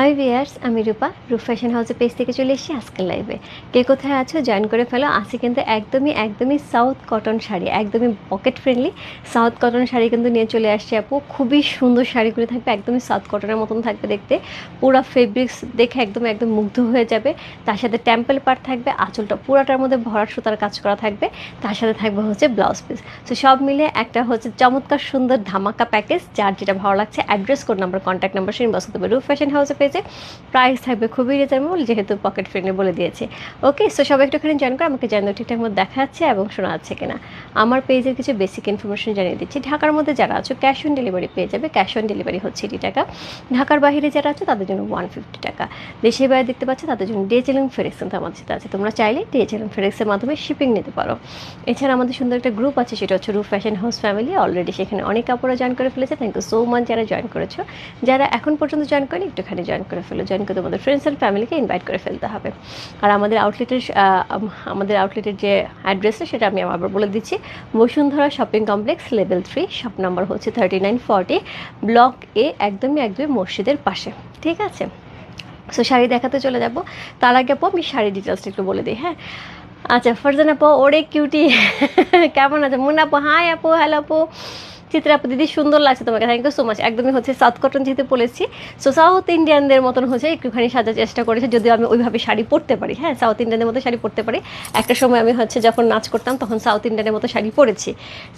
High viewers আমি রূপা রূপ fashion হাউসের পেজ থেকে চলে এসেছি আজকের লাইভে কে কোথায় আছো জয়েন করে ফেলো। আছে কিন্তু একদমই একদমই সাউথ কটন শাড়ি, একদমই pocket friendly south cotton sari কিন্তু নিয়ে চলে আসছি আপু। খুবই সুন্দর শাড়িগুলো থাকবে, একদমই সাউথ কটনের মতন থাকবে দেখতে। পুরো ফেব্রিক্স দেখে একদম একদম মুগ্ধ হয়ে যাবে। তার সাথে টেম্পল পার্ট থাকবে, আঁচলটা পুরাটার মধ্যে ভরাট সুতার কাজ করা থাকবে। তার সাথে থাকবে হচ্ছে ব্লাউজ পিস তো সব মিলে একটা হচ্ছে চমৎকার সুন্দর ধামাকা প্যাকেজ যার যেটা ভালো লাগছে address code number contact number সেই বসতে হবে রূপ ফ্যাশন হাউসে পেয়েছে প্রাইস থাকবে খুবই রিজনেবল যেহেতু পকেট ফ্রেন্ডলি বলে দিয়েছে। ওকে সো সবাই একটুখানি জয়েন করে, আমাকে জানো ঠিকঠাক মতো দেখা যাচ্ছে এবং শোনা যাচ্ছে কিনা। আমার পেজের কিছু বেসিক ইনফরমেশন জানিয়ে দিচ্ছি। ঢাকার মধ্যে যারা আছো ক্যাশ অন ডেলিভারি পেয়ে যাবে। ক্যাশ অন ডেলিভারি হচ্ছে এটি টাকা। ঢাকার বাইরে যারা আছে, তাদের জন্য ওয়ান ফিফটি টাকা। দেশের বাইরে দেখতে পাচ্ছে, তাদের জন্য ডিএচএল ফেরেক্স কিন্তু আমাদের সাথে আছে। তোমরা চাইলে ডিএচএল ফেরেক্সের মাধ্যমে শিপিং নিতে পারো। এছাড়া আমাদের সুন্দর একটা গ্রুপ আছে, সেটা হচ্ছে roof fashion house family already সেখানে অনেক কাপড়ও জয়েন করে ফেলেছে। থ্যাংক ইউ সো মাচ যারা জয়েন করেছ। যারা এখন পর্যন্ত জয়েন করেনি, একটুখানি জয়েন করে ফেলো জয়েন করে তোমাদের ফ্রেন্ডস অ্যান্ড ফ্যামিলিকে ইনভাইট করে ফেলতে হবে। আর আমাদের আউটলেটের আমাদের আউটলেটের যে অ্যাড্রেসটা সেটা আমি আবার বলে দিচ্ছি। Bashundhara shopping complex level three shop number হচ্ছে thirty nine forty block A একদমই একদমই মসজিদের পাশে। ঠিক আছে? সো শাড়ি দেখাতে চলে যাব। তার আগে আপু, আমি শাড়ি ডিটেলসটা একটু বলে দিই হ্যাঁ? আচ্ছা ফারজান আপু, ওরে কিউটি কেমন আছে? মুন্না আপু হাই আপু হ্যালো আপু। চিত্রা আপু, দিদি সুন্দর লাগছে তোমাকে থ্যাংক ইউ সো মাচ একদমই হচ্ছে সাউথ কটন যেহেতু বলেছি সো সাউথ ইন্ডিয়ানদের মতন হচ্ছে একটুখানি সাজার চেষ্টা করেছি, যদিও আমি ওইভাবে শাড়ি পরতে পারি। হ্যাঁ সাউথ ইন্ডিয়ানের মতো শাড়ি পরতে পারি। একটা সময় আমি হচ্ছে যখন নাচ করতাম, তখন সাউথ ইন্ডিয়ানের মতো শাড়ি পরেছি।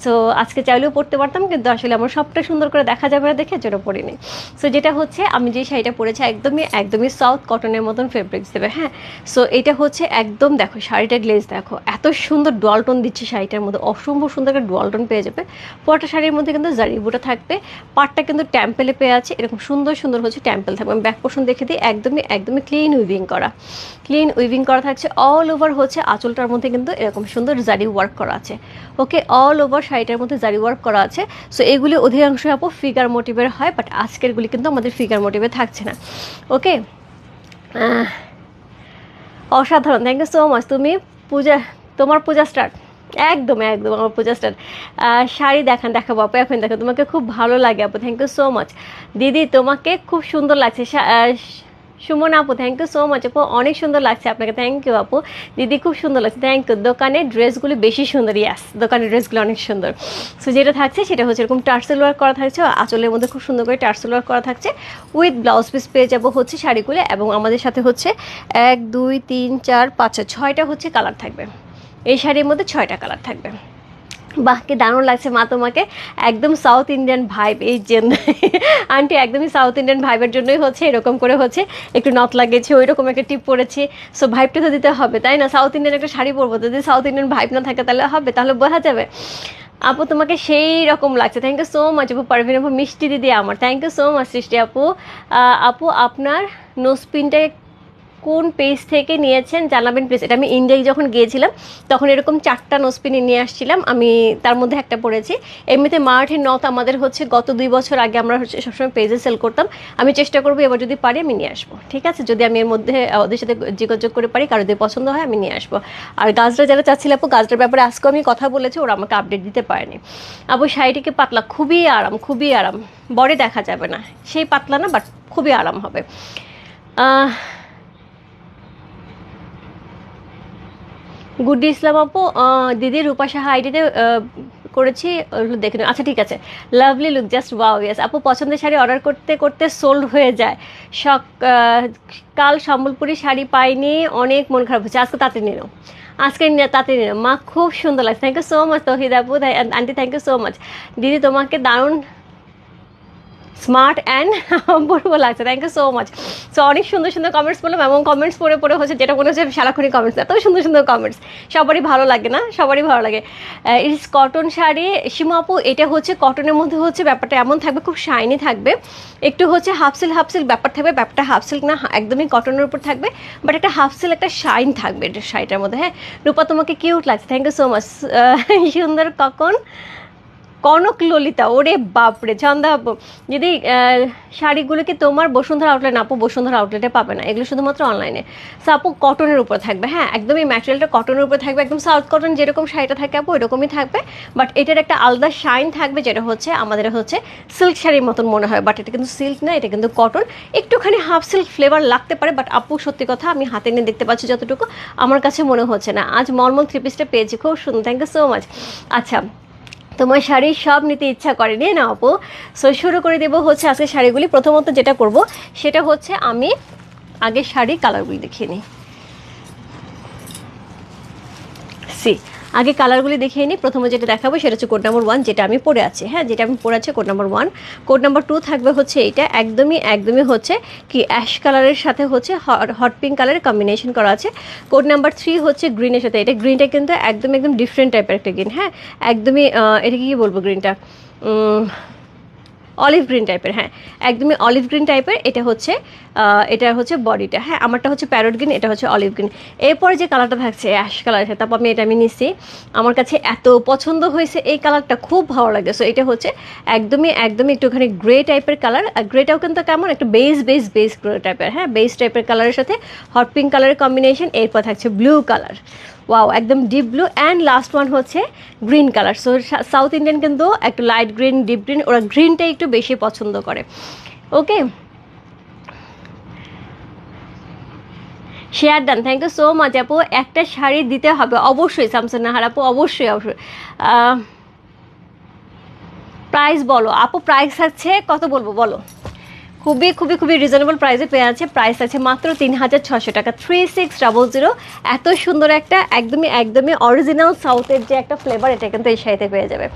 সো আজকে চাইলেও পরতে পারতাম, কিন্তু আসলে আমার সবটা সুন্দর করে দেখা যাবে না দেখে জন্য পরিনি। সো যেটা হচ্ছে, আমি যে শাড়িটা পরেছি, একদমই একদমই সাউথ কটনের মতন ফেব্রিক্স দেবে হ্যাঁ? সো এটা হচ্ছে একদম, দেখো, শাড়িটা গ্লেজ দেখো, এত সুন্দর ডোয়ালটন দিচ্ছে শাড়িটার মধ্যে। অসম্ভব সুন্দর একটা ডোয়ালটন পেয়ে যাবে। পরটা শাড়ির মধ্যে কিন্তু জারি বুটা থাকবে। পাটটা কিন্তু ট্যাম্পেলে পেয়ে আছে। এরকম সুন্দর সুন্দর হচ্ছে ট্যাম্পেল থাকবে। আমি ব্যাক পোর্শন দেখে দিই। একদমই একদমই ক্লিন উইভিং করা। ক্লিন উইভিং করা থাকছে। অল ওভার হচ্ছে আঁচলটার মধ্যে কিন্তু এরকম সুন্দর জারি ওয়ার্ক করা আছে। ওকে অল ওভার শাড়িটার মধ্যে জারি ওয়ার্ক করা আছে। সো এগুলি অধিকাংশ আপু ফিগার মোটিভের হয় বাট আজকেরগুলি কিন্তু আমাদের ফিগার মোটিভে থাকছে না। ওকে অসাধারণ। থ্যাংক ইউ সো মাচ তুমি পূজা, তোমার পূজা স্টার্ট একদম একদম, আমার পূজা স্টার্ট শাড়ি দেখান, দেখাবো, আপু, এখন দেখো, তোমাকে খুব ভালো লাগে, আপু থ্যাংক ইউ সো মাচ দিদি, তোমাকে খুব সুন্দর লাগছে সুমন আপু থ্যাংক ইউ সো মাচ আপু, অনেক সুন্দর লাগছে আপনাকে থ্যাংক ইউ আপু। দিদি খুব সুন্দর লাগছে থ্যাংক ইউ দোকানের ড্রেসগুলি বেশি সুন্দর ইয়াস দোকানের ড্রেসগুলো অনেক সুন্দর। সো যেটা থাকছে, সেটা হচ্ছে এরকম টার্সেল ওয়ার্ক করা থাকছে, আঁচলের মধ্যে খুব সুন্দর করে টার্সেল ওয়ার্ক করা থাকছে। উইথ ব্লাউজ পিস পেয়ে যাব হচ্ছে শাড়িগুলো, এবং আমাদের সাথে হচ্ছে এক, দুই, তিন, চার, পাঁচ, ছয়টা হচ্ছে কালার থাকবে। এই শাড়ির মধ্যে ছয়টা কালার থাকবে। বাহ, কি দারুণ লাগছে মা তোমাকে। একদম সাউথ ইন্ডিয়ান ভাইব এই জন্য। আন্টি, একদমই সাউথ ইন্ডিয়ান ভাইবের জন্যই হচ্ছে, এরকম করে হচ্ছে। একটু নথ লাগিয়েছে ওই রকম একটা টিপ পরেছি। সো ভাইবটা তো দিতে হবে, তাই না? সাউথ ইন্ডিয়ান একটা শাড়ি পরবো, যদি সাউথ ইন্ডিয়ান ভাইব না থাকে তাহলে হবে, তাহলে বোঝা যাবে। আপু, তোমাকে সেই রকম লাগছে। থ্যাংক ইউ সো মাচ আপু, পারভিন আপু, মিষ্টি দিদি আমার। থ্যাংক ইউ সো মাচ সৃষ্টি আপু। আপু, আপনার নোসপিনটা কোন পেজ থেকে নিয়েছেন জানাবেন প্লিজ এটা আমি ইন্ডিয়ায় যখন গিয়েছিলাম, তখন এরকম চারটা নোসপিনি নিয়ে আসছিলাম। আমি তার মধ্যে একটা পড়েছি। এমনিতে মার্টের নথ আমাদের হচ্ছে গত দুই বছর আগে আমরা হচ্ছে সবসময় পেজে সেল করতাম। আমি চেষ্টা করব এবার যদি পারি আমি নিয়ে আসব। ঠিক আছে? যদি আমি এর মধ্যে ওদের সাথে যোগাযোগ করে পারি, কারও যদি পছন্দ হয় আমি নিয়ে আসব। আর গাছটা যারা চাচ্ছিল, আপু, গাছটার ব্যাপারে আজকেও আমি কথা বলেছি, ওরা আমাকে আপডেট দিতে পারেনি। আপু শাড়িটিকে পাতলা, খুবই আরাম খুবই আরাম। বডি দেখা যাবে না। সেই পাতলা না বাট খুবই আরাম হবে। গুড্ডি ইসলাম আপু দিদি রূপা সাহা আইডিতে করেছি ওগুলো দেখে নিন আচ্ছা ঠিক আছে। Lovely look just wow yes আপু, পছন্দের শাড়ি অর্ডার করতে করতে সোল্ড হয়ে যায়। সক কাল সম্বলপুরি শাড়ি পাইনি, অনেক মন খারাপ হচ্ছে। আজকে তাতে নিল। আজকে তাতে নিল। মা, খুব সুন্দর লাগছে। Thank you so much Tohid আপু। Aunty thank you so much দিদি, তোমাকে দারুণ স্মার্ট অ্যান্ড বলব লাগছে। Thank you so much so অনেক সুন্দর সুন্দর কমেন্টস বললাম এবং কমেন্টস পড়ে পড়ে হচ্ছে যেটা মনে হচ্ছে সারাক্ষণই কমেন্টস এত সুন্দর সুন্দর কমেন্টস সবারই ভালো লাগে না? সবারই ভালো লাগে। It's cotton sari. সীমা আপু, এটা হচ্ছে কটনের মধ্যে হচ্ছে ব্যাপারটা এমন থাকবে, খুব শাইনি থাকবে। একটু হচ্ছে হাফসিল হাফসিল ব্যাপার থাকবে। ব্যাপারটা হাফসিল না, একদমই কটনের উপর থাকবে। বাট একটা হাফসিল একটা শাইন থাকবে শাড়িটার মধ্যে হ্যাঁ? রূপা, তোমাকে কিউট লাগছে। থ্যাংক ইউ সো মাচ সুন্দর কখন? কনক ললিতা, ওরে বাপরে চন্দা আপু যদি শাড়িগুলোকে তোমার বসুন্ধরা আউটলেট আপু বসুন্ধরা আউটলেটে পাবে না, এগুলো শুধুমাত্র অনলাইনে সো আপু কটনের উপর থাকবে হ্যাঁ একদমই ম্যাটেরিয়ালটা কটনের উপর থাকবে, একদম সাউথ কটন যেরকম শাড়িটা থাকে আপু এরকমই থাকবে বাট এটার একটা আলাদা শাইন থাকবে, যেটা হচ্ছে, আমাদের হচ্ছে সিল্ক শাড়ির মতন মনে হয় বাট এটা কিন্তু সিল্ক না, এটা কিন্তু কটন একটুখানি হাফ সিল্ক ফ্লেভার লাগতে পারে বাট আপু সত্যি কথা, আমি হাতে নিয়ে দেখতে পাচ্ছি যতটুকু, আমার কাছে মনে হচ্ছে না, আজ মলমল থ্রি পিসটা পেয়েছি, খুব সুন্দর থ্যাংক ইউ সো মাচ আচ্ছা তোমার শাড়ির সব নিতে ইচ্ছা করে। নিয়ে না আপু। সো শুরু করে দেবো হচ্ছে আজকে শাড়িগুলি। প্রথমত যেটা করব, সেটা হচ্ছে আমি আগে শাড়ি কালারগুলি দেখিয়ে নিই। সি আগে কালারগুলি দেখিয়ে নিই। প্রথমে যেটা দেখাবো সেটা হচ্ছে কোড নাম্বার ওয়ান যেটা আমি পরে আছি। হ্যাঁ যেটা আমি পরে আছি code number one code number two থাকবে হচ্ছে এটা একদমই একদমই হচ্ছে কি অ্যাশ কালারের সাথে হচ্ছে হট পিঙ্ক কালারের কম্বিনেশন করা আছে। কোড নাম্বার থ্রি হচ্ছে গ্রিনের সাথে। এটা গ্রিনটা কিন্তু একদম একদম ডিফারেন্ট টাইপের একটা গ্রিন হ্যাঁ একদমই এটা কি বলব গ্রিনটা অলিভ গ্রিন টাইপের হ্যাঁ। একদমই অলিভ গ্রিন টাইপের এটা হচ্ছে এটা হচ্ছে বডিটা হ্যাঁ। আমারটা হচ্ছে প্যারট গ্রিন এটা হচ্ছে অলিভ গ্রিন এরপরে যে কালারটা থাকছে অ্যাশ কালার তারপর আমি এটা আমি নিচ্ছি আমার কাছে এত পছন্দ হয়েছে, এই কালারটা খুব ভালো লাগে সো এটা হচ্ছে একদমই একদমই একটুখানি গ্রে টাইপের কালার আর গ্রেটাও কিন্তু কেমন, একটা বেস বেস বেস গ্রে টাইপের হ্যাঁ। বেস টাইপের কালারের সাথে হট পিঙ্ক কালারের কম্বিনেশন এরপর থাকছে ব্লু কালার ওয়াও একদম deep blue and last one হচ্ছে green colour so south Indian কিন্তু একটু লাইট গ্রিন ডিপ গ্রিন ওরা গ্রিনটাই একটু বেশি পছন্দ করে। Okay share done thank you so much আপু একটা শাড়ি দিতে হবে, অবশ্যই স্যামসাং নাহার আপু অবশ্যই অবশ্যই। প্রাইস বলো। আপু প্রাইস আছে, কত বলব? বলো। খুবই খুবই খুবই রিজনেবল প্রাইসে পেয়ে আছে। প্রাইস আছে মাত্র তিন হাজার ছশো টাকা। থ্রি সিক্স ডাবল জিরো এত সুন্দর একটা, একদমই একদমই অরিজিনাল সাউথের যে একটা ফ্লেভার এটা কিন্তু এই শাড়িতে পেয়ে যাবে।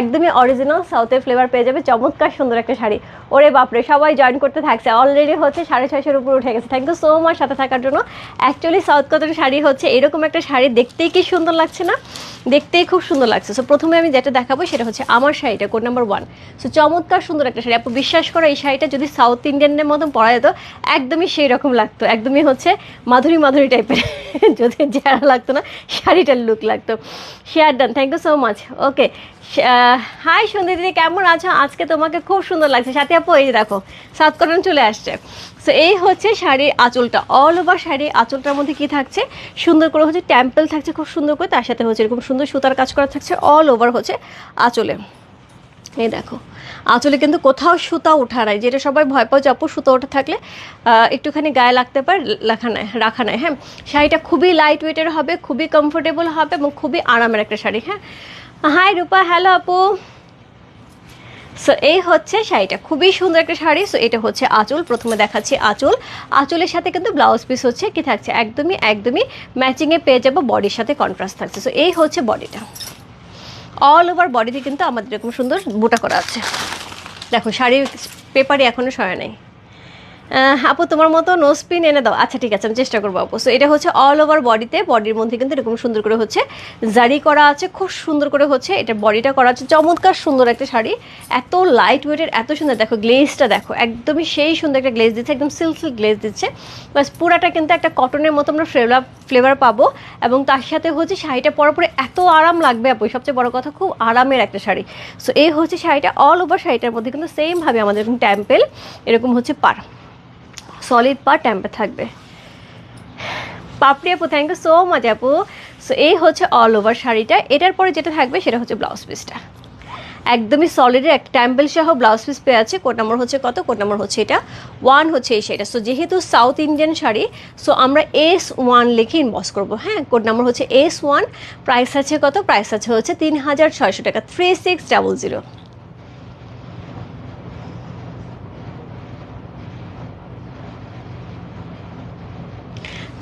একদমই অরিজিনাল সাউথের ফ্লেভার পেয়ে যাবে। চমৎকার সুন্দর একটা শাড়ি। ওরে বাপরে, সবাই জয়েন করতে থাকছে। অলরেডি হচ্ছে সাড়ে ছয়শোর উপর উঠে গেছে। থ্যাংক ইউ সো মাচ সাথে থাকার জন্য। অ্যাকচুয়ালি সাউথ কটন শাড়ি হচ্ছে এরকম একটা শাড়ি। দেখতেই কি সুন্দর লাগছে না? দেখতেই খুব সুন্দর লাগছে। সো প্রথমে আমি যেটা দেখাবো সেটা হচ্ছে আমার শাড়িটা কোড নাম্বার ওয়ান সো চমৎকার সুন্দর একটা শাড়ি। আপু, বিশ্বাস করো, এই শাড়িটা যদি সাউথ ইন্ডিয়ানের মতন পরা যেত, একদমই সেই রকম লাগতো। একদমই হচ্ছে মাধুরী মাধুরী টাইপের যদি যারা লাগতো না, শাড়িটার লুক লাগতো। Share done thank you so much okay hi Sandhi কেমন আছো? আজকে তোমাকে খুব সুন্দর লাগছে। সাথে আপু, এই দেখো, সাউথ কটন চলে আসছে। সো এই হচ্ছে শাড়ির আঁচলটা। অল ওভার শাড়ির আঁচলটার মধ্যে কি থাকছে? সুন্দর করে হচ্ছে টেম্পল থাকছে, খুব সুন্দর করে। তার সাথে হচ্ছে এরকম সুন্দর সুতার কাজ করা থাকছে। অল ওভার হচ্ছে আঁচলে। এই দেখো। আঁচলে কিন্তু কোথাও সুতা ওঠা নাই। যেটা সবাই ভয় পাও যে সুতা ওঠা থাকলে একটুখানি গায়ে লাগতে পারে, লেখা নাই, রাখা নাই। হ্যাঁ শাড়িটা খুবই লাইট ওয়েটের হবে, খুবই কমফোর্টেবল হবে এবং খুবই আরামের একটা শাড়ি হ্যাঁ। হাই রূপা হ্যালো আপু সো এই হচ্ছে শাড়িটা। খুবই সুন্দর একটা শাড়ি। সো এটা হচ্ছে আঁচল। প্রথমে দেখাচ্ছি আঁচল। আঁচলের সাথে কিন্তু ব্লাউজ পিস হচ্ছে কি থাকছে? একদমই একদমই ম্যাচিংয়ে পেয়ে যাব বডির সাথে কন্ট্রাস্ট থাকছে। সো এই হচ্ছে বডিটা অল ওভার বডিতে কিন্তু আমাদের এরকম সুন্দর বোটা করা আছে। দেখো, শাড়ির পেপারে এখনও সয় নাই। আপু, তোমার মতো নোজ পিন এনে দাও। আচ্ছা ঠিক আছে, আমি চেষ্টা করব আপু। সো এটা হচ্ছে অল ওভার বডিতে বডির মধ্যে কিন্তু এরকম সুন্দর করে হচ্ছে জারি করা আছে, খুব সুন্দর করে হচ্ছে এটা বডিটা করা আছে। চমৎকার সুন্দর একটা শাড়ি। এত লাইট ওয়েটের এত সুন্দর, দেখো গ্লেজটা দেখো, একদমই সেই সুন্দর একটা গ্লেজ দিচ্ছে, একদম সিল্ক সিল্ক গ্লেজ দিচ্ছে। বাস পুরাটা কিন্তু একটা কটনের মতো আমরা ফ্লেভার ফ্লেভার পাবো এবং তার সাথে হচ্ছে শাড়িটা পরার পরে এত আরাম লাগবে আপু। সবচেয়ে বড় কথা, খুব আরামের একটা শাড়ি। সো এই হচ্ছে শাড়িটা অল ওভার শাড়িটার মধ্যে কিন্তু সেমভাবে আমাদের এরকম ট্যাম্পেল এরকম হচ্ছে পার। সলিড পা টেম্পার থাকবে। পাপড়ি আপু থ্যাংক ইউ সো মাচ আপু। সো এই হচ্ছে অল ওভার শাড়িটা। এটার পরে যেটা থাকবে সেটা হচ্ছে ব্লাউজ পিসটা একদমই সলিডের একটা ট্যাম্পেল সহ ব্লাউজ পিস পেয়ে আছে কোড নাম্বার হচ্ছে কত? কোড নাম্বার হচ্ছে এটা। ওয়ান হচ্ছে এই শাড়িটা। সো যেহেতু সাউথ ইন্ডিয়ান শাড়ি সো আমরা এস ওয়ান লিখে ইনবক্স করব। হ্যাঁ কোড নাম্বার হচ্ছে এস ওয়ান প্রাইস আছে কত? প্রাইস আছে হচ্ছে তিন হাজার ছয়শো টাকা। থ্রি সিক্স ডাবল জিরো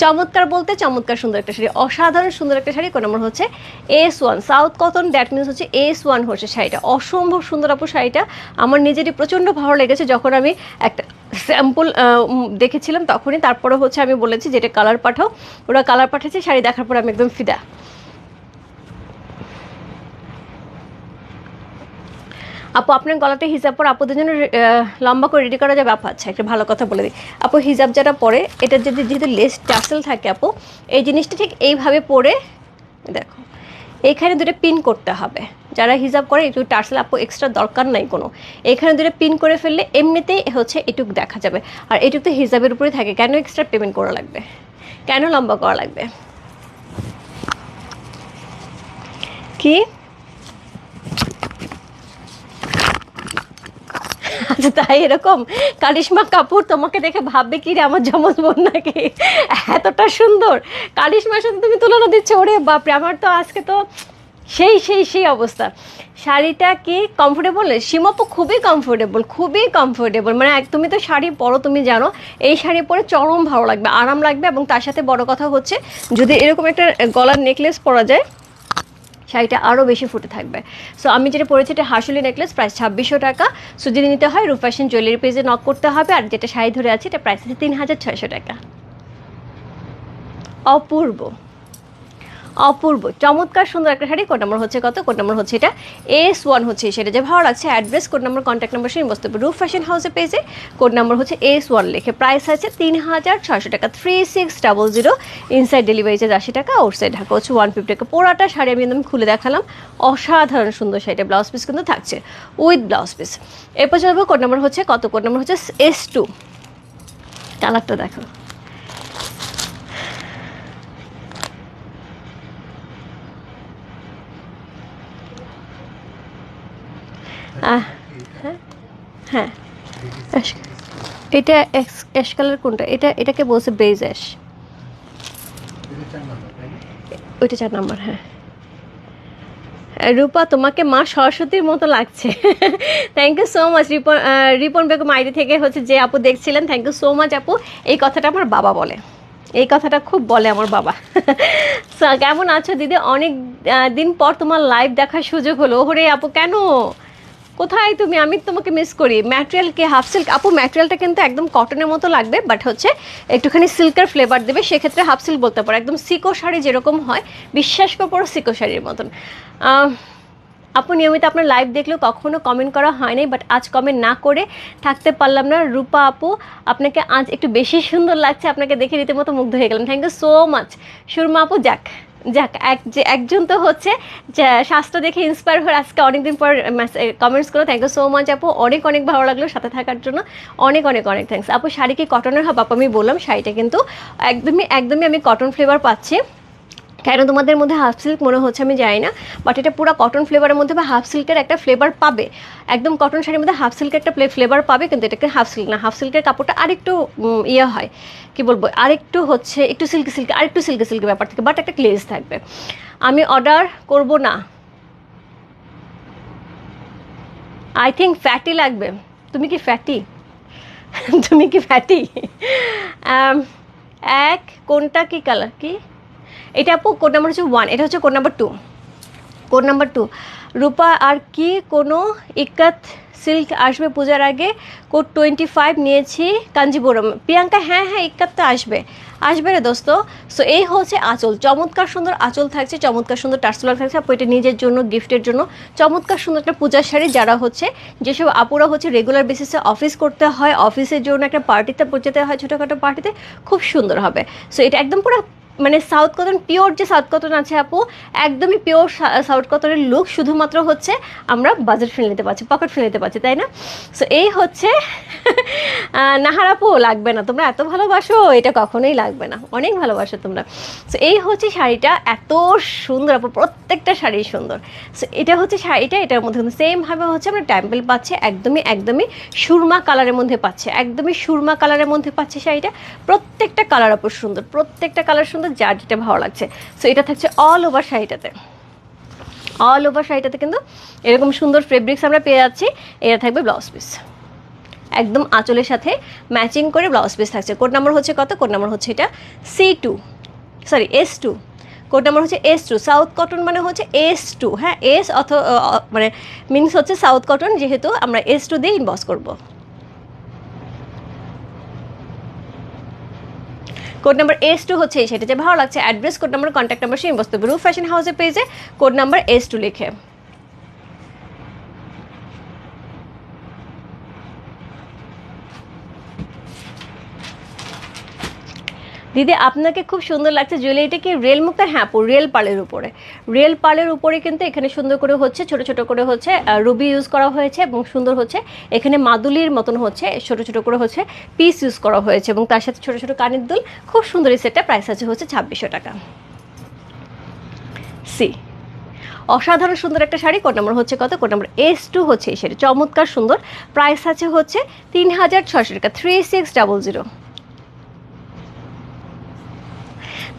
চমৎকার বলতে চমৎকার সুন্দর একটা শাড়ি, অসাধারণ সুন্দর একটা শাড়ি। কোন হচ্ছে S one south cotton that means হচ্ছে এস ওয়ান হচ্ছে শাড়িটা। অসম্ভব সুন্দর আপু শাড়িটা। আমার নিজেরই প্রচণ্ড ভালো লেগেছে। যখন আমি একটা স্যাম্পল দেখেছিলাম তখনই তারপরে হচ্ছে আমি বলেছি যেটা কালার পাঠাও। ওরা কালার পাঠিয়েছে শাড়ি দেখার পর আমি একদম ফিদা। আপু, আপনার গলাতে হিজাব পর আপুদের জন্য লম্বা করে রেডি করা যাবে। আপু আচ্ছা একটা ভালো কথা বলে দিই। আপু, হিজাব যারা পরে, এটা যদি, যেহেতু লেস টাসেল থাকে আপু, এই জিনিসটা ঠিক এইভাবে পরে, দেখো, এইখানে দুটো পিন করতে হবে। যারা হিজাব করে, একটু টার্সেল আপু এক্সট্রা দরকার নাই কোনো। এখানে দুটো পিন করে ফেললে এমনিতেই হচ্ছে এটুক দেখা যাবে। আর এটুক তো হিজাবের উপরে থাকে। কেন এক্সট্রা পেমেন্ট করা লাগবে? কেন লম্বা করা লাগবে? কি? আচ্ছা তাই এরকম কারিশমা কাপুর তোমাকে দেখে ভাববে, কি রে, আমার জমজ বোন নাকি? এতটা সুন্দর। কারিশমার সাথে তুমি তুলনা দিচ্ছ, ওরে বাপরে, আমার তো আজকে তো সেই সেই সেই অবস্থা। শাড়িটা কি কমফোর্টেবল সীমাপু খুবই কমফোর্টেবল খুবই কমফোর্টেবল মানে এক- তুমি তো শাড়ি পরো, তুমি জানো, এই শাড়ি পরে চরম ভালো লাগবে, আরাম লাগবে এবং তার সাথে বড় কথা হচ্ছে, যদি এরকম একটা গলার নেকলেস পরা যায় শাড়িটা আরও বেশি ফুটে থাকবে। সো আমি যেটা পরেছি এটা হাসুলি নেকলেস প্রাইস ছাব্বিশশো টাকা। সো যদি নিতে হয় রূপ জুয়েলারি পেজে নক করতে হবে। আর যেটা শাড়ি ধরে আছে, এটা প্রাইস আছে তিন হাজার ছয়শো টাকা। অপূর্ব। অপূর্ব, চমৎকার সুন্দর একটা শাড়ি। কোড নম্বর হচ্ছে কত? কোড নম্বর হচ্ছে এটা। এস ওয়ান হচ্ছে সেটা যে ভালো লাগছে address code number contact number সেই বসতে রুফ ফ্যাশন হাউসে পেজে কোড নম্বর হচ্ছে এস ওয়ান লিখে। প্রাইস আছে তিন হাজার ছয়শো টাকা three six double zero inside delivery charge আশি টাকা আউটসাইড ঢাকা হচ্ছে ওয়ান ফিফটি টাকা। পোড়াটা শাড়ি আমি একদম খুলে দেখালাম। অসাধারণ সুন্দর শাড়িটা ব্লাউজ পিস কিন্তু থাকছে উইথ ব্লাউজ পিস এরপর চলবো কোড নম্বর হচ্ছে কত? কোড নম্বর হচ্ছে এস টু কালারটা দেখো। হ্যাঁ হ্যাঁ। এটা অ্যাশ কালার কোনটা? এটা, এটাকে বলছে বেজ অ্যাশ। ওইটা চার নাম্বার হ্যাঁ। রূপা, তোমাকে মা সরস্বতীর মতো লাগছে। Thank you so much Ripon Ripon Begum, ID থেকে হচ্ছে যে আপু দেখছিলেন। থ্যাংক ইউ সো মাচ আপু। এই কথাটা আমার বাবা বলে। এই কথাটা খুব বলে আমার বাবা। কেমন আছো দিদি? অনেক দিন পর তোমার লাইভ দেখার সুযোগ হলো। ওরে আপু, কেন? কোথায় তুমি? আমি তোমাকে মিস করি। ম্যাটেরিয়াল কি হাফ সিল্ক আপু ম্যাটেরিয়ালটা কিন্তু একদম কটনের মতো লাগবে বাট হচ্ছে একটুখানি সিল্কের ফ্লেভার দেবে। সেক্ষেত্রে হাফ সিল্ক বলতে পারো। একদম সিকো শাড়ি যেরকম হয়, বিশ্বাস করে সিকো শাড়ির মতন। আপু, নিয়মিত আপনার লাইভ দেখলেও কখনো কমেন্ট করা হয় নাই বাট আজ কমেন্ট না করে থাকতে পারলাম না। রূপা আপু, আপনাকে আজ একটু বেশি সুন্দর লাগছে। আপনাকে দেখে রীতিমতো মুগ্ধ হয়ে গেলাম। Thank you so much Surma আপু, যাক। যাক, এক যে একজন তো হচ্ছে স্বাস্থ্য দেখে ইন্সপায়ার হয়ে আজকে অনেকদিন পর কমেন্টস করো থ্যাংক ইউ সো মাচ আপু। অনেক অনেক ভালো লাগল সাথে থাকার জন্য। অনেক অনেক অনেক থ্যাংকস আপু, শাড়ি কি কটনের হবে? আপু, আমি বললাম, শাড়িটা কিন্তু একদমই একদমই আমি কটন ফ্লেভার পাচ্ছি। কেন তোমাদের মধ্যে হাফ সিল্ক মনে হচ্ছে আমি জানি না বাট এটা পুরো কটন ফ্লেভারের মধ্যে বা হাফ সিল্কের একটা ফ্লেভার পাবে। একদম কটন শাড়ির মধ্যে হাফ সিল্কের একটা ফ্লেভার পাবে, কিন্তু এটাকে হাফ সিল্ক না। হাফ সিল্কের কাপড়টা আরেকটু ইয়ে হয়। কি বলব? আরেকটু হচ্ছে, একটু সিল্কি সিল্কি আরেকটু সিল্কি সিল্কি ব্যাপার থাকে বাট একটা ক্লেজ থাকবে। আমি অর্ডার করব না। আই থিঙ্ক ফ্যাটি লাগবে। তুমি কি ফ্যাটি তুমি কি ফ্যাটি এক, কোনটা কি কালার কি? এটা আপু কোড নাম্বার হচ্ছে ওয়ান এটা হচ্ছে code number two code number two Rupa, আর কি কোনো ইকাত সিল্ক আসবে পূজার আগে? কোড টোয়েন্টি ফাইভ নিয়েছি কাঞ্জিপুরম প্রিয়াঙ্কা হ্যাঁ হ্যাঁ ইকাত তো আসবে। আসবে রে দোস্ত। সো এই হচ্ছে আঁচল। চমৎকার সুন্দর আঁচল থাকছে, চমৎকার সুন্দর টার্সেলার থাকছে। আপু, এটা নিজের জন্য, গিফটের জন্য। চমৎকার সুন্দর একটা পূজার শাড়ি যারা হচ্ছে, যেসব আপুরা হচ্ছে রেগুলার বেসিসে অফিস করতে হয় অফিসের জন্য একটা পার্টিতে পৌঁছাতে হয়, ছোটোখাটো পার্টিতে খুব সুন্দর হবে। সো এটা একদম পুরো মানে সাউথ কটন পিওর যে সাউথ কটন আছে আপু, একদমই পিওর সাউথ কটনের লুক শুধুমাত্র হচ্ছে আমরা বাজেট ফ্রেন্ডলিতে পারছি পকেট ফ্রেন্ডলিতে পারছি, তাই না? সো এই হচ্ছে নাহার আপু, লাগবে না, তোমরা এত ভালোবাসো, এটা কখনোই লাগবে না, অনেক ভালোবাসো তোমরা। সো এই হচ্ছে শাড়িটা, এত সুন্দর আপু, প্রত্যেকটা শাড়ি সুন্দর। সো এটা হচ্ছে শাড়িটা এটার মধ্যে কিন্তু সেমভাবে হচ্ছে আমরা ট্যাম্পেল পাচ্ছি, একদমই একদমই সুরমা কালারের মধ্যে পাচ্ছে, একদমই সুরমা কালারের মধ্যে পাচ্ছে শাড়িটা, প্রত্যেকটা কালার আপু সুন্দর, প্রত্যেকটা কালার সুন্দর। যার যেটা ভালো লাগছে। সো এটা থাকছে অল ওভার শাড়িটাতে। অল ওভার শাড়িটাতে কিন্তু এরকম সুন্দর ফেব্রিক্স আমরা পেয়ে যাচ্ছি। এটা থাকবে ব্লাউজ পিস একদম আঁচলের সাথে ম্যাচিং করে ব্লাউজ পিস থাকছে। কোড নাম্বার হচ্ছে কত? কোড নাম্বার হচ্ছে এটা C two sorry S two code number হচ্ছে এস টু সাউথ কটন মানে হচ্ছে এস টু হ্যাঁ এস অথ মানে মিনস হচ্ছে সাউথ কটন যেহেতু আমরা এস টু দিয়ে ইনবক্স করব। কোড নাম্বার এস টু হচ্ছে এই সেটা যে ভালো লাগছে address code number contact number সেই বস্তু রূপ ফ্যাশন হাউসের পেজে কোড নাম্বার এস টু লিখে। দিদি, আপনাকে খুব সুন্দর লাগছে জুয়েলারিটা কি রেল মুক্তা হ্যাঁ রেল পালের উপরে। রেল পালের উপরে কিন্তু এখানে সুন্দর করে হচ্ছে, ছোট ছোট করে হচ্ছে রুবি ইউজ করা হয়েছে এবং সুন্দর হচ্ছে, এখানে মাদুলির মতন হচ্ছে, ছোট ছোট করে হচ্ছে পিস ইউজ করা হয়েছে এবং তার সাথে ছোট ছোট কানের দুল। খুব সুন্দর এই সেটটা প্রাইস আছে হচ্ছে ছাব্বিশশো টাকা। সি অসাধারণ সুন্দর একটা শাড়ি। কোড নম্বর হচ্ছে কত? কোড নম্বর এস টু হচ্ছে এই শাড়ি। চমৎকার সুন্দর। প্রাইস আছে হচ্ছে তিন হাজার ছশো টাকা। থ্রি সিক্স ডাবল জিরো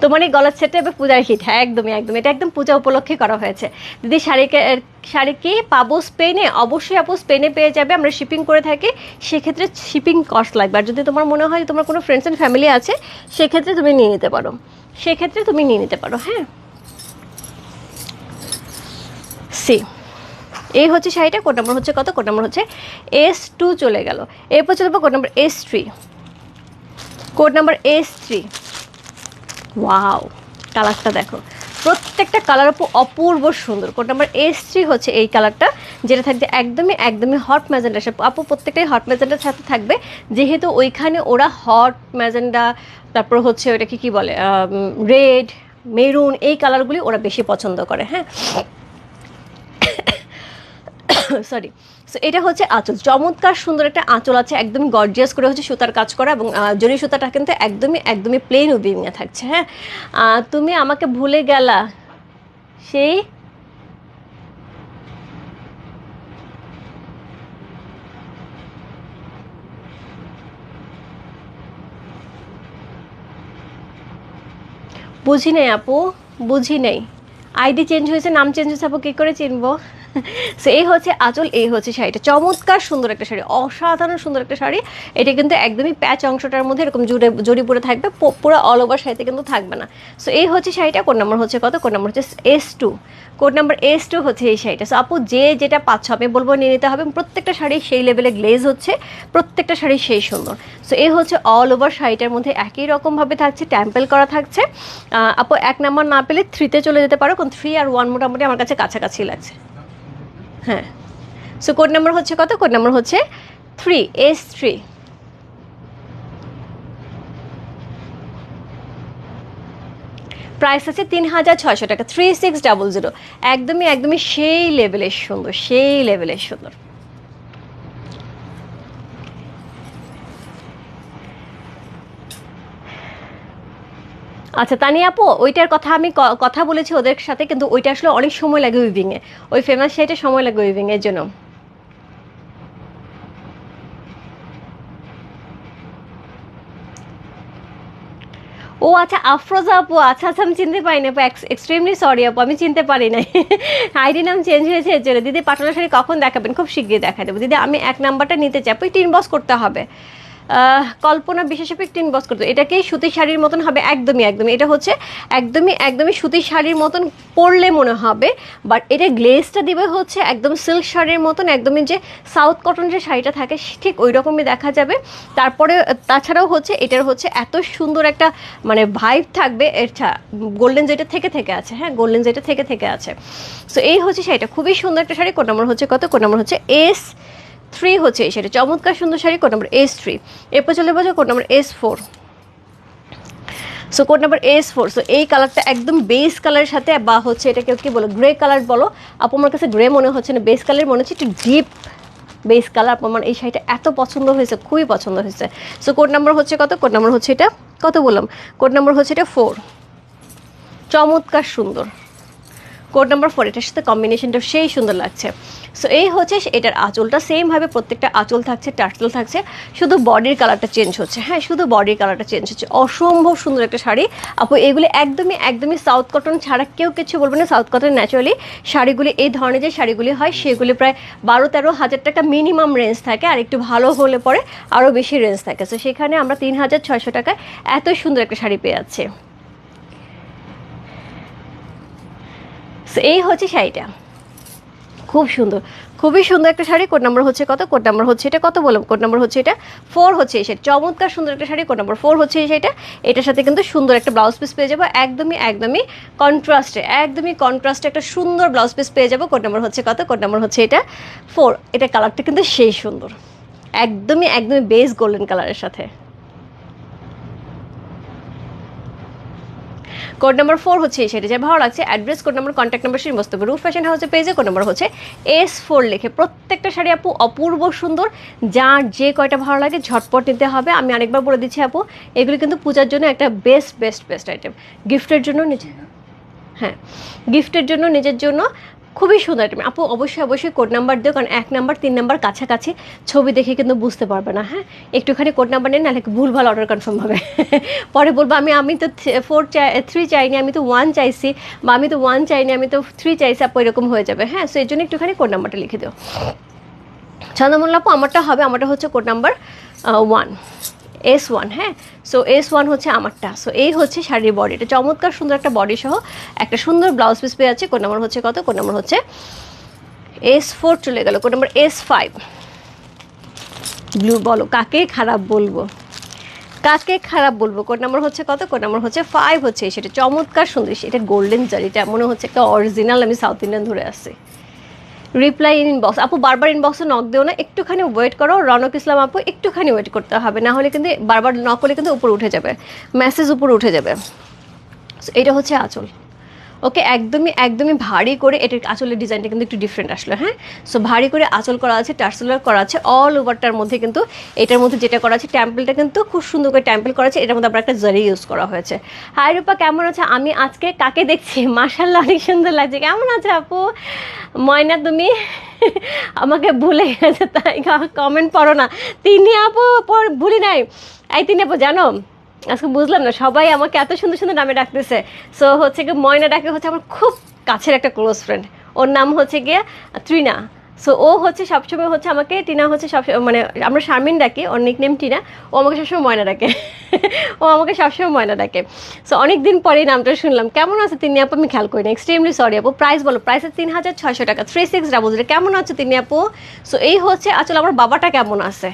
তোমার এই গলার সেটটা এবার পূজার হিট হ্যাঁ একদমই একদম এটা একদম পূজা উপলক্ষে করা হয়েছে। দিদি শাড়িকে শাড়ি কি? পাবো স্পেনে অবশ্যই আপু স্পেনে পেয়ে যাবে। আমরা শিপিং করে থাকি। সেক্ষেত্রে শিপিং কস্ট লাগবে। আর যদি তোমার মনে হয় তোমার কোনো ফ্রেন্ডস অ্যান্ড ফ্যামিলি আছে, সেক্ষেত্রে তুমি নিয়ে নিতে পারো। সেক্ষেত্রে তুমি নিয়ে নিতে পারো হ্যাঁ। সি এই হচ্ছে শাড়িটা কোড নাম্বার হচ্ছে কত? কোড নাম্বার হচ্ছে এস টু চলে গেল। এরপর চলে যাব code number S three code number S three wow কালারটা দেখো। প্রত্যেকটা কালার ওপর অপূর্ব সুন্দর। কোড নাম্বার এস থ্রি হচ্ছে এই কালারটা যেটা থাকবে একদমই একদমই হট ম্যাজেন্ডার সাথে আপু, প্রত্যেকটাই হট ম্যাজেন্ডার সাথে থাকবে। যেহেতু ওইখানে ওরা হট ম্যাজেন্ডা তারপর হচ্ছে ওটাকে কি বলে রেড মেরুন এই কালারগুলি ওরা বেশি পছন্দ করে হ্যাঁ? সরি সো এটা হচ্ছে আঁচল। চমৎকার সুন্দর একটা আঁচল আছে। একদমই গর্জিয়াস করে হচ্ছে সুতার কাজ করা এবং জরি সুতাটা কিন্তু একদমই একদমই প্লেন উবিংয়ে থাকছে হ্যাঁ? তুমি আমাকে ভুলে গেলা। সেই বুঝি নেই আপু, বুঝি নেই। আইডি চেঞ্জ হয়েছে, নাম চেঞ্জ হয়েছে, আপু কী করে চিনবো? সো এই হচ্ছে আঁচল, এই হচ্ছে শাড়িটা চমৎকার সুন্দর একটা শাড়ি, অসাধারণ সুন্দর একটা শাড়ি। এটা কিন্তু একদমই প্যাচ অংশটার মধ্যে এরকম জুড়ে, জড়ি পরে থাকবে পুরো অল ওভার শাড়িতে কিন্তু থাকবে না। সো এই হচ্ছে শাড়িটা কোড নাম্বার হচ্ছে কত? কোড নাম্বার হচ্ছে S two code number S two হচ্ছে এই শাড়িটা। সো আপু, যে যেটা পাচ্ছ, আমি বলব নিয়ে নিতে হবে। প্রত্যেকটা শাড়ি সেই লেভেলে গ্লেজ হচ্ছে, প্রত্যেকটা শাড়ি সেই সুন্দর। সো এই হচ্ছে অল ওভার শাড়িটার মধ্যে একই রকমভাবে থাকছে ট্যাম্পেল করা থাকছে। আপু, এক নাম্বার না পেলে থ্রিতে চলে যেতে পারো, কারণ থ্রি আর ওয়ান মোটামুটি আমার কাছে কাছাকাছি লাগছে। হ্যাঁ। সো কোড নাম্বার হচ্ছে কত? কোড নাম্বার হচ্ছে থ্রি এস থ্রি প্রাইস আছে তিন হাজার ছয়শো টাকা। থ্রি সিক্স ডাবল জিরো একদমই একদমই সেই লেভেলের সুন্দর, সেই লেভেলের সুন্দর। আচ্ছা তানি আপু, ওইটার কথা আমি কথা বলেছি ওদের সাথে, কিন্তু ওইটা আসলে অনেক সময় লাগে উইভিংয়ে ওই ফেমাস শাড়িটা সময় লাগে উইভিংয়ের জন্য। ও আচ্ছা আফরোজা আপু আচ্ছা আচ্ছা আমি চিনতে পারি না আপু এক্সট্রিমলি সরি আপু, আমি চিনতে পারি নাই। আইডি নাম চেঞ্জ হয়েছে এর জন্য। দিদি পাটনা শাড়ি কখন দেখাবেন? খুব শিগগিরই দেখা দেবো। দিদি, আমি এক নাম্বারটা নিতে চাই। আপু তিন বস করতে হবে। কল্পনা বিশেষ তিন বস করতে এটাকেই সুতির শাড়ির মতন হবে একদমই একদমই। এটা হচ্ছে একদমই একদমই সুতির শাড়ির মতন পরলে মনে হবে বাট এটা গ্লেজটা দিবে হচ্ছে একদম সিল্ক শাড়ির মতন, একদমই যে সাউথ কটন যে শাড়িটা থাকে ঠিক ওই রকমই দেখা যাবে। তারপরে, তাছাড়াও হচ্ছে এটার হচ্ছে এত সুন্দর একটা মানে ভাইব থাকবে এটা গোল্ডেন যেটা থেকে থেকে আছে হ্যাঁ গোল্ডেন যেটা থেকে থেকে আছে। সো এই হচ্ছে শাড়িটা। খুবই সুন্দর একটা শাড়ি কোন নম্বর হচ্ছে কত? কোন নম্বর হচ্ছে এস থ্রি হচ্ছে এই শাড়ি চমৎকার সুন্দর sari, code number S three এরপর চলে যাব code number S four so code number S four so এই কালারটা একদম বেস কালারের সাথে বা হচ্ছে এটাকে কি বলো গ্রে কালার বলো। আপু, আমার কাছে গ্রে মনে হচ্ছে না বেস কালার মনে হচ্ছে একটু ডিপ বেস কালার আমার এই শাড়িটা এত পছন্দ হয়েছে, খুবই পছন্দ হয়েছে। সো কোড নাম্বার হচ্ছে কত? কোড নাম্বার হচ্ছে এটা, কত বললাম? কোড নাম্বার হচ্ছে এটা ফোর চমৎকার সুন্দর। কোড নাম্বার ফোর এটার সাথে কম্বিনেশনটা সেই সুন্দর লাগছে। সো এই হচ্ছে এটার আঁচলটা সেমভাবে প্রত্যেকটা আঁচল থাকছে টার্টল থাকছে, শুধু বডির কালারটা চেঞ্জ হচ্ছে। হ্যাঁ শুধু বডির কালারটা চেঞ্জ হচ্ছে। অসম্ভব সুন্দর একটা শাড়ি। আপু, এগুলি একদমই একদমই সাউথ কটন ছাড়া কেউ কিছু বলবে না। সাউথ কটন ন্যাচারালি শাড়িগুলি, এই ধরনের যে শাড়িগুলি হয়, সেগুলি প্রায় বারো তেরো হাজার টাকা মিনিমাম রেঞ্জ থাকে। আর একটু ভালো হলে পরে আরও বেশি রেঞ্জ থাকে। সো সেখানে আমরা তিন হাজার ছয়শো টাকায় এত সুন্দর একটা শাড়ি পেয়ে যাচ্ছি। So, এই হচ্ছে শাড়িটা। খুব সুন্দর। খুবই সুন্দর একটা শাড়ি। কোড নাম্বার হচ্ছে কত? কোড নাম্বার হচ্ছে এটা কত বললাম? কোড নাম্বার হচ্ছে এটা ফোর হচ্ছে এই শাড়ি। চমৎকার সুন্দর একটা শাড়ি। কোড নাম্বার ফোর হচ্ছে এই শাড়িটা। এটার সাথে কিন্তু সুন্দর একটা ব্লাউজ পিস পেয়ে যাব। একদমই একদমই কন্ট্রাস্টে একদমই কন্ট্রাস্টে একটা সুন্দর ব্লাউজ পিস পেয়ে যাব। কোড নাম্বার হচ্ছে কত? কোড নাম্বার হচ্ছে এটা ফোর। এটা কালারটা কিন্তু সেই সুন্দর। একদমই একদমই বেস গোল্ডেন কালারের সাথে। কোড নাম্বার ফোর হচ্ছে এই যে ভালো লাগছে, address code number contact number সেই বস্তু রুফ ফ্যাশন হাউসের পেজে কোড নাম্বার হচ্ছে এস ফোর লেখে। প্রত্যেকটা শাড়ি আপু অপূর্ব সুন্দর যা যে কয়টা ভালো লাগে ঝটপট নিতে হবে। আমি আরেকবার বলে দিচ্ছি আপু, এগুলি কিন্তু পূজার জন্য একটা বেস্ট বেস্ট বেস্ট আইটেম গিফটের জন্য নিজে হ্যাঁ গিফটের জন্য নিজের জন্য খুবই সুন্দর আপু, অবশ্যই অবশ্যই কোড নাম্বার দিও, কারণ এক নাম্বার তিন নাম্বার কাছাকাছি ছবি দেখে কিন্তু বুঝতে পারবে না হ্যাঁ? একটুখানি কোড নাম্বার নেই নাহলে ভুল, ভালো অর্ডার কনফার্ম হবে। পরে বলব, আমি আমি তো ফোর চাই থ্রি চাইনি, আমি তো ওয়ান চাইছি, বা আমি তো ওয়ান চাইনি, আমি তো থ্রি চাইছি, আপু, এরকম হয়ে যাবে হ্যাঁ? সো এর জন্য একটুখানি কোড নাম্বারটা লিখে দিও। চন্দ্রমল্লা আপু, আমারটা হবে, আমারটা হচ্ছে code number one S one হ্যাঁ? সো এস ওয়ান হচ্ছে আমারটা। সো এই হচ্ছে শাড়ির বডি এটা চমৎকার সুন্দর একটা বডি সহ একটা সুন্দর ব্লাউজ পিস পেয়ে আছে কোন নাম্বার হচ্ছে কত? কোন নাম্বার হচ্ছে এস ফোর চলে গেল। কোন নাম্বার এস ফাইভ ব্লু বলো, কাকে খারাপ বলব? কাকে খারাপ বলব? কোন নাম্বার হচ্ছে কত? কোন নাম্বার হচ্ছে ফাইভ হচ্ছে। সেটা চমৎকার সুন্দর। এটা গোল্ডেন জারিটা মনে হচ্ছে একটা অরিজিনাল আমি সাউথ ইন্ডিয়ান ধরে আসছি। রিপ্লাই ইন ইনবক্স আপু, বারবার ইনবক্সে নক দেও না, একটুখানি ওয়েট করো। রনক ইসলাম আপু, একটুখানি ওয়েট করতে হবে, না হলে কিন্তু বারবার নক করলে কিন্তু উপরে উঠে যাবে। মেসেজ উপরে উঠে যাবে। এটা হচ্ছে আঁচল। ওকে, একদমই একদমই ভারী করে এটার আঁচলের ডিজাইনটা কিন্তু একটু ডিফারেন্ট আসলো হ্যাঁ? সো ভারী করে আঁচল করা আছে, টার্সেলার করা আছে অল ওভারটার মধ্যে কিন্তু এটার মধ্যে যেটা করা আছে ট্যাম্পেলটা কিন্তু খুব সুন্দর করে ট্যাম্পেল করা আছে, এটার মধ্যে আবার একটা জারি ইউজ করা হয়েছে। হাই রূপা, কেমন আছে? আমি আজকে কাকে দেখছি? মার্শাল্লাহ অনেক সুন্দর লাগছে। কেমন আছে আপু? ময়না, তুমি? আমাকে ভুলে গেছে, তাই কমেন্ট পড়ো না। তিনি আপু ভুলি নাই। এই তিনি আপু, জানো? আজকে বুঝলাম না, সবাই আমাকে এত সুন্দর সুন্দর নামে ডাকতেছে। সো হচ্ছে গিয়ে ময়না ডাকে হচ্ছে আমার খুব কাছের একটা ক্লোজ ফ্রেন্ড ওর নাম হচ্ছে গিয়ে ত্রিনা। সো ও হচ্ছে সবসময় হচ্ছে আমাকে, টিনা হচ্ছে সব মানে আমরা শারমিন ডাকি, ওর নিক নেম টিনা। ও আমাকে সবসময় ময়না ডাকে। ও আমাকে সবসময় ময়না ডাকে। সো অনেক দিন পরে নামটা শুনলাম। কেমন আছে তিনি আপু? আমি খেয়াল করি না। এক্সট্রিমলি সরি আপু। প্রাইস বলো প্রাইস তিন হাজার ছয়শো টাকা। থ্রি সিক্স ডাবল জিরো কেমন আছে তিনি আপু? সো এই হচ্ছে, আসলে আমার বাবাটা কেমন আছে?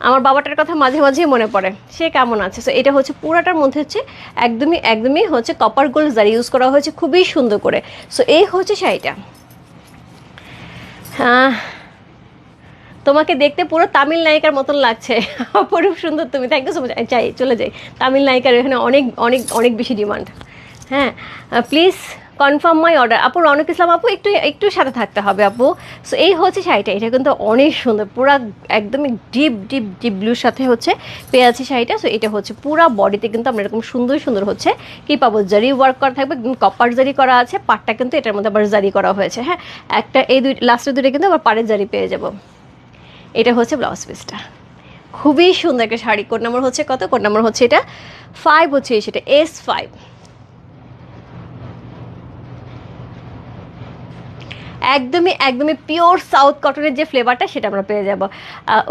আমার বাবাটার কথা মাঝে মাঝেই মনে পড়ে। সে কেমন আছে? সো এটা হচ্ছে পুরাটার মধ্যে হচ্ছে একদমই একদমই হচ্ছে কপার গোল্ড জারি ইউজ করা হয়েছে খুবই সুন্দর করে। সো এই হচ্ছে শাড়িটা। হ্যাঁ তোমাকে দেখতে পুরো তামিল নায়িকার মতন লাগছে। অপরূপ সুন্দর তুমি। থ্যাংক ইউ সো মাচ চাই চলে যাই। তামিল নায়িকার এখানে অনেক অনেক অনেক বেশি ডিমান্ড হ্যাঁ প্লিজ কনফার্ম মাই অর্ডার আপু, রনক ইসলাম আপু, একটু একটু সাথে থাকতে হবে আপু। সো এই হচ্ছে শাড়িটা। এটা কিন্তু অনেক সুন্দর। পুরা একদমই ডিপ ডিপ ডিপ ব্লুর সাথে হচ্ছে পেয়ে আছে শাড়িটা। সো এটা হচ্ছে পুরা বডিতে কিন্তু আমরা এরকম সুন্দর সুন্দর হচ্ছে কি পাবো জারি ওয়ার্ক করা থাকবে। কপার জারি করা আছে। পাটটা কিন্তু এটার মধ্যে আবার জারি করা হয়েছে। হ্যাঁ একটা এই দুই লাস্টের দুটো কিন্তু আবার পাড়ের জারি পেয়ে যাব। এটা হচ্ছে ব্লাউজ পিসটা খুবই সুন্দর একটা শাড়ি। কোড নাম্বার হচ্ছে কত? কোড নাম্বার হচ্ছে এটা ফাইভ হচ্ছে সেটা এস ফাইভ একদমই একদমই পিওর সাউথ কটনের যে ফ্লেভারটা সেটা আমরা পেয়ে যাব।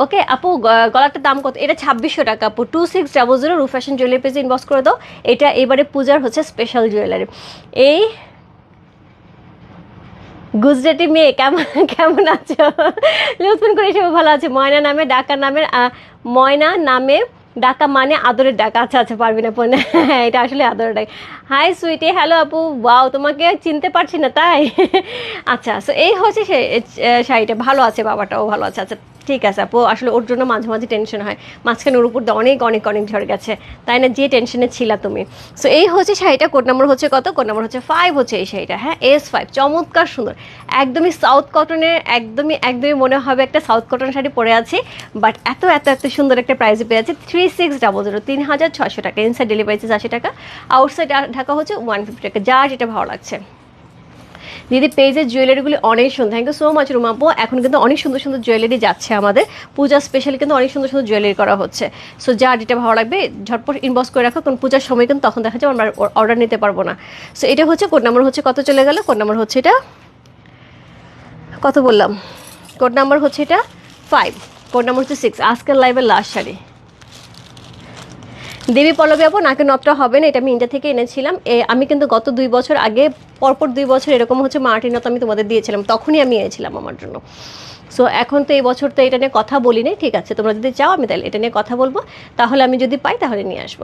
ওকে আপু গলাটার দাম কত? এটা ছাব্বিশশো টাকা, আপু। টু সিক্স ডাবল জিরো রু ফ্যাশন জুয়েলারি পেজে ইনবক্স করে দাও। এটা এবারে পূজার হচ্ছে স্পেশাল জুয়েলারি এই গুজরাটি মেয়ে, কেমন কেমন আছো? লুৎফুন করে সব ভালো আছে। ময়না নামে, ডাকা নামের ময়না নামে, ডাকা মানে আদরের ডাকা। আচ্ছা আচ্ছা পারবি না পনে হ্যাঁ এটা আসলে আদরের ডাকা। হাই সুইটি হ্যালো আপু ওয়াও তোমাকে চিনতে পারছি না, তাই? আচ্ছা সো এই হচ্ছে সে শাড়িটা। ভালো আছে, বাবাটাও ভালো আছে। আচ্ছা ঠিক আছে আপু আসলে ওর জন্য মাঝে মাঝে টেনশন হয়। মাঝখানে ওর উপর দিয়ে অনেক অনেক অনেক ঝরে গেছে। তাই না, যে টেনশনে ছিলা তুমি। সো এই হচ্ছে শাড়িটা। কোড নাম্বার হচ্ছে কত? কোড নাম্বার হচ্ছে ফাইভ হচ্ছে এই শাড়িটা। হ্যাঁ এস ফাইভ চমৎকার, সুন্দর। একদমই সাউথ কটনের একদমই একদমই মনে হবে একটা সাউথ কটন শাড়ি পরে আছি। বাট এত এত এত সুন্দর একটা প্রাইসে পেয়ে আছে। থ্রি সিক্স ডাবল জিরো তিন হাজার ছশো টাকা। ইনসাইড ডেলিভারি চার্জ আশি টাকা। আউটসাইড ঢাকা হচ্ছে ওয়ান ফিফটি টাকা যার যেটা ভালো লাগছে। দিদি, পেজের জুয়েলারিগুলি অনেক সুন্দর। থ্যাংক ইউ সো মাচ রুমাপো এখন কিন্তু অনেক সুন্দর সুন্দর জুয়েলারি যাচ্ছে আমাদের। পূজা স্পেশালি কিন্তু অনেক সুন্দর সুন্দর জুয়েলারি করা হচ্ছে। সো যা যেটা ভালো লাগবে, ঝটপট ইনবক্স করে রাখো। কারণ পূজার সময় কিন্তু তখন দেখা যায় আমরা অর্ডার নিতে পারব না। সো এটা হচ্ছে কোড নাম্বার হচ্ছে কত চলে গেল? কোড নাম্বার হচ্ছে এটা কত বললাম? কোড নাম্বার হচ্ছে এটা ফাইভ কোড নাম্বার হচ্ছে সিক্স আজকের লাইভের লাস্ট শাড়ি দেবী পল্লবী আপু নাকে নতটা হবে না, এটা আমি ইন্ডিয়া থেকে এনেছিলাম। আমি কিন্তু গত দুই বছর আগে, পরপর দুই বছর এরকম হচ্ছে মার্টিন নত আমি তোমাদের দিয়েছিলাম, তখনই আমি এনেছিলাম আমার জন্য। সো এখন তো এই বছর তো এটা নিয়ে কথা বলি ঠিক আছে, তোমরা যদি চাও আমি তাহলে এটা নিয়ে কথা বলব। তাহলে আমি যদি পাই তাহলে নিয়ে আসব।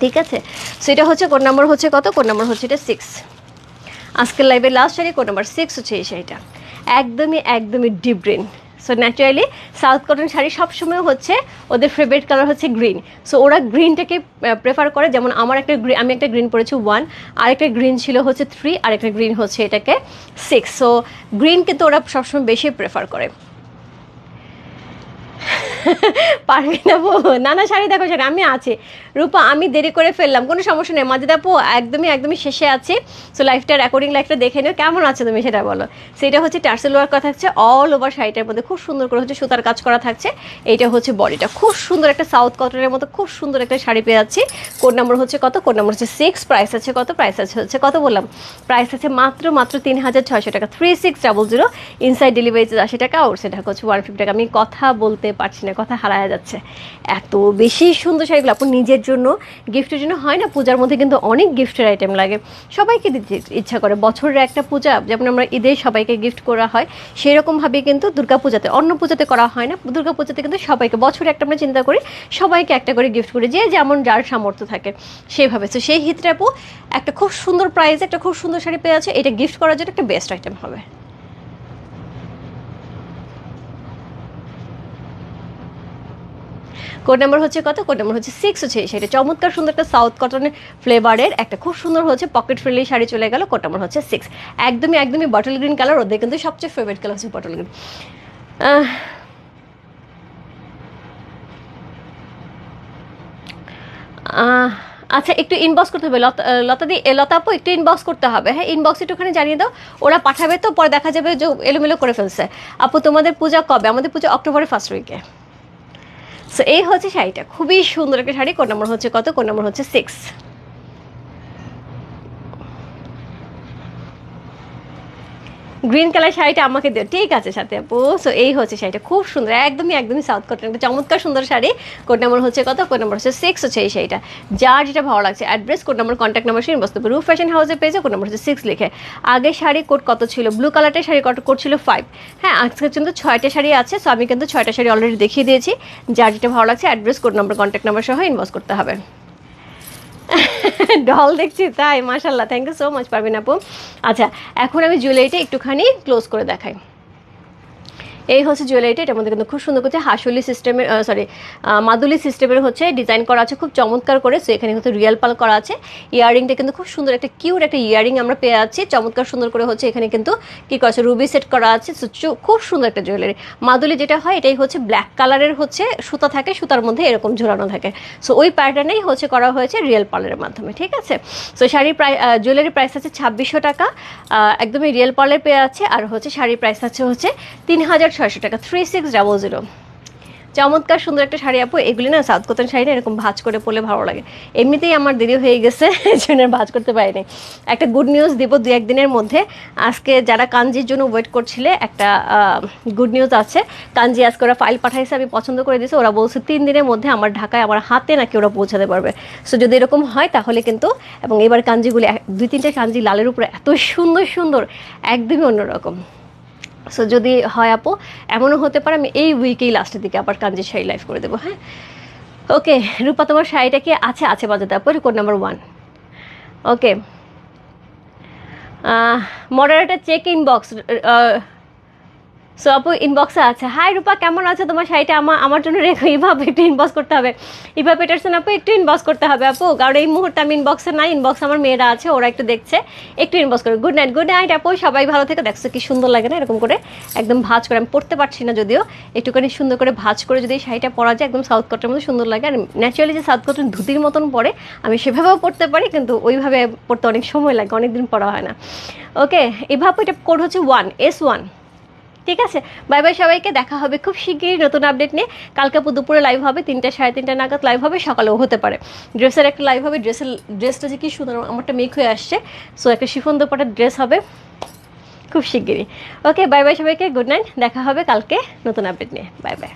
ঠিক আছে? সো এটা হচ্ছে কোন নাম্বার হচ্ছে কত? কোন নাম্বার হচ্ছে এটা সিক্স আজকের লাইভের লাস্ট শাড়ি কোন নাম্বার সিক্স হচ্ছে এই শাড়িটা একদমই একদমই deep so naturally south cotton sari সবসময় হচ্ছে ওদের ফেভারিট কালার হচ্ছে গ্রিন সো ওরা গ্রিনটাকে প্রেফার করে। যেমন আমার একটা গ্রিন আমি একটা গ্রিন পরেছি ওয়ান আরেকটা গ্রিন ছিল হচ্ছে থ্রি আরেকটা গ্রিন হচ্ছে এটাকে সিক্স সো গ্রিন কিন্তু ওরা সবসময় বেশি প্রেফার করে। পারবি না না না শাড়ি দেখো শাড়ি আমি আছি। রূপা, আমি দেরি করে ফেললাম। কোনো সমস্যা নেই। মাঝে আপু, একদমই একদমই শেষে আছে। সো লাইফটার অ্যাকর্ডিং লাইফটা দেখে নিও। কেমন আছে তুমি সেটা বলো। সেটা হচ্ছে টার্সেল ওয়ার্ক করা থাকছে। অল ওভার শাড়িটার মধ্যে খুব সুন্দর করে হচ্ছে সুতার কাজ করা থাকছে। এইটা হচ্ছে বডিটা খুব সুন্দর একটা সাউথ কটনের মতো খুব সুন্দর একটা শাড়ি পেয়ে যাচ্ছি। কোড নাম্বার হচ্ছে কত? কোড নাম্বার হচ্ছে সিক্স প্রাইস আছে কত? প্রাইস আছে হচ্ছে কত বললাম? প্রাইস আছে মাত্র মাত্র তিন হাজার ছয়শো টাকা। Three six double zero inside delivery আশি টাকা। আউট সেটা হচ্ছে ওয়ান ফিফটি টাকা। আমি কথা বলতে পারছি না। কথা হারায় যাচ্ছে। এত বেশি সুন্দর শাড়িগুলো। আপনি নিজের জন্য গিফটের জন্য হয় না, পূজার মধ্যে কিন্তু অনেক গিফটের আইটেম লাগে। সবাইকে দিতে ইচ্ছা করে। বছরের একটা পূজা, যেমন আমরা ঈদে সবাইকে গিফট করা হয় সেরকমভাবে কিন্তু দুর্গা পূজাতে অন্য পূজাতে করা হয় না। দুর্গা পূজাতে কিন্তু সবাইকে, বছরে একটা আমরা চিন্তা করি, সবাইকে একটা করে গিফট করি, যে যেমন যার সামর্থ্য থাকে, সেইভাবে। তো সেই হিত্রে একটা খুব সুন্দর প্রাইসে একটা খুব সুন্দর শাড়ি পেয়ে আছে এটা গিফট করার জন্য একটা বেস্ট আইটেম হবে। কোড নাম্বার হচ্ছে কত? কোড নাম্বার হচ্ছে সিক্স হচ্ছে শাড়িটা। চমৎকার সুন্দর একটা সাউথ কটনের ফ্লেভারের একটা খুব সুন্দর হচ্ছে পকেট ফ্রেন্ডলি শাড়ি চলে গেল। কোড নাম্বার হচ্ছে সিক্স একদমই একদমই বটল গ্রিন কালার ওদের কিন্তু সবচেয়ে ফেভারিট কালার হচ্ছে বটল গ্রিন আচ্ছা একটু ইনবক্স করতে হবে। লতা লতা দি এ, লতা আপু একটু ইনবক্স করতে হবে। হ্যাঁ ইনবক্স একটুখানি জানিয়ে দাও। ওরা পাঠাবে তো পরে দেখা যাবে যে এলোমেলো করে ফেলছে। আপু তোমাদের পূজা কবে? আমাদের পূজা অক্টোবরের ফার্স্ট উইকে সো এই হচ্ছে শাড়িটা। খুবই সুন্দর একটা শাড়ি। কোন নম্বর হচ্ছে কত? কোন নম্বর হচ্ছে সিক্স গ্রিন কালার শাড়িটা আমাকে দিও। ঠিক আছে সাথে আপু। সো এই হচ্ছে শাড়িটা। খুব সুন্দর। একদমই একদমই সাউথ কটন একটা চমৎকার সুন্দর শাড়ি। কোড নাম্বার হচ্ছে কত? কোড নাম্বার হচ্ছে সিক্স হচ্ছে এই শাড়িটা। যার যেটা ভালো লাগছে address code number contact number সেই বস্তু রুফ ফ্যাশন হাউসে পেয়েছে কোড নাম্বার হচ্ছে সিক্স লিখে। আগে শাড়ি কোড কত ছিল? ব্লু কালারটা শাড়ি কত কোড ছিল ফাইভ হ্যাঁ আজকে কিন্তু ছয়টা শাড়ি আছে। সো আমি কিন্তু ছয়টা শাড়ি অলরেডি দেখিয়ে দিয়েছি। যার যেটা ভালো লাগছে address code number contact number সহ ইনভয়েস করতে হবে। ডল দেখছি, তাই মাশাল্লাহ থ্যাংক ইউ সো মাচ পারবেন আপু। আচ্ছা এখন আমি জুয়েলারিটা একটুখানি ক্লোজ করে দেখাই। এই হচ্ছে জুয়েলারিটা এটার মধ্যে কিন্তু খুব সুন্দর করছে হাসলি সিস্টেমের সরি মাদুলি সিস্টেমের হচ্ছে ডিজাইন করা আছে, খুব চমৎকার করে। সো এখানে কিন্তু রিয়েল পাল করা আছে। ইয়ারিংটা কিন্তু খুব সুন্দর, একটা কিউট একটা ইয়ারিং আমরা পেয়ে আছি চমৎকার সুন্দর করে হচ্ছে এখানে কিন্তু কি করা আছে রুবি সেট করা আছে। চু- খুব সুন্দর একটা জুয়েলারি মাদুলি যেটা হয়, এটাই হচ্ছে ব্ল্যাক কালারের হচ্ছে সুতা থাকে, সুতার মধ্যে এরকম ঝোলানো থাকে। সো ওই প্যাটার্নেই হচ্ছে করা হয়েছে রিয়েল পার্লের মাধ্যমে, ঠিক আছে? সো শাড়ির প্রাই জুয়েলারি প্রাইস আছে ছাব্বিশশো টাকা। একদমই রিয়েল পার্লের পেয়ে আছে আর হচ্ছে শাড়ির প্রাইস আছে হচ্ছে তিন হাজার ছয়শো টাকা থ্রি সিক্স ডাবল জিরো চমৎকার সুন্দর একটা শাড়ি আপু, এগুলি না সাউথ কটন শাড়ি না, এরকম ভাজ করে পরলে ভালো লাগে। এমনিতেই আমার দেরি হয়ে গেছে, এই জন্য ভাঁজ করতে পারিনি। একটা গুড নিউজ দিব দু একদিনের মধ্যে। আজকে যারা কাঞ্জির জন্য ওয়েট করছিলে, একটা গুড নিউজ আছে। কাঞ্জি আজকে ওরা ফাইল পাঠাইছে, আমি পছন্দ করে দিয়েছি। ওরা বলছে তিন দিনের মধ্যে আমার ঢাকায় আমার হাতে নাকি ওরা পৌঁছাতে পারবে। সো যদি এরকম হয়, তাহলে কিন্তু, এবং এবার কাঞ্জিগুলি দুই তিনটে কাঞ্জি লালের উপরে এত সুন্দর সুন্দর, একদমই অন্যরকম। সো যদি হয় আপু, এমনও হতে পারে আমি এই উইকেই লাস্টের দিকে আবার কাঞ্জি শাড়ি লাইভ করে দেবো হ্যাঁ? ওকে রূপা, তোমার শাড়িটা কি আছে? আছে বাজাতে আপু code number one okay moderator check inbox so আপু ইনবক্সে আছে। হাই রূপা কেমন আছে? তোমার শাড়িটা আমার আমার জন্য রেখো। এইভাবে একটু ইনবক্স করতে হবে। ইভা পেটারসন আপু একটু ইনবক্স করতে হবে আপু কারণ এই মুহূর্তে আমি ইনবক্সে নাই। ইনবক্স আমার মেয়েরা আছে, ওরা একটু দেখছে। একটু ইনবক্স করে। গুড নাইট গুড নাইট আপু সবাই ভালো থেকে। দেখছ কি সুন্দর লাগে না? এরকম করে একদম ভাঁজ করে। আমি পড়তে পারছি না যদিও। একটুখানি সুন্দর করে ভাজ করে যদি এই শাড়িটা পরা যায়, একদম সাউথ কটের মতো সুন্দর লাগে। আর ন্যাচারালি যে সাউথ কটন ধুতির মতন পরে, আমি সেভাবেও পড়তে পারি। কিন্তু ওইভাবে পড়তে অনেক সময় লাগে। অনেক দিন পড়া হয় না। ওকে এভাবে এটা কোড হচ্ছে ওয়ান এস ওয়ান ঠিক আছে? বাই বাই সবাইকে, দেখা হবে খুব শিগগিরই নতুন আপডেট নিয়ে। কালকে দুপুরে লাইভ হবে, তিনটা সাড়ে তিনটা নাগাদ লাইভ হবে, সকালেও হতে পারে। ড্রেসের একটা লাইভ হবে ড্রেসের ড্রেসটা যে কি সুন্দর, আমারটা মেক হয়ে আসছে। সো একটা শিফন দোপাটার ড্রেস হবে, খুব শিগগিরই। ওকে বাই বাই সবাইকে গুড নাইট দেখা হবে কালকে নতুন আপডেট নিয়ে। Bye bye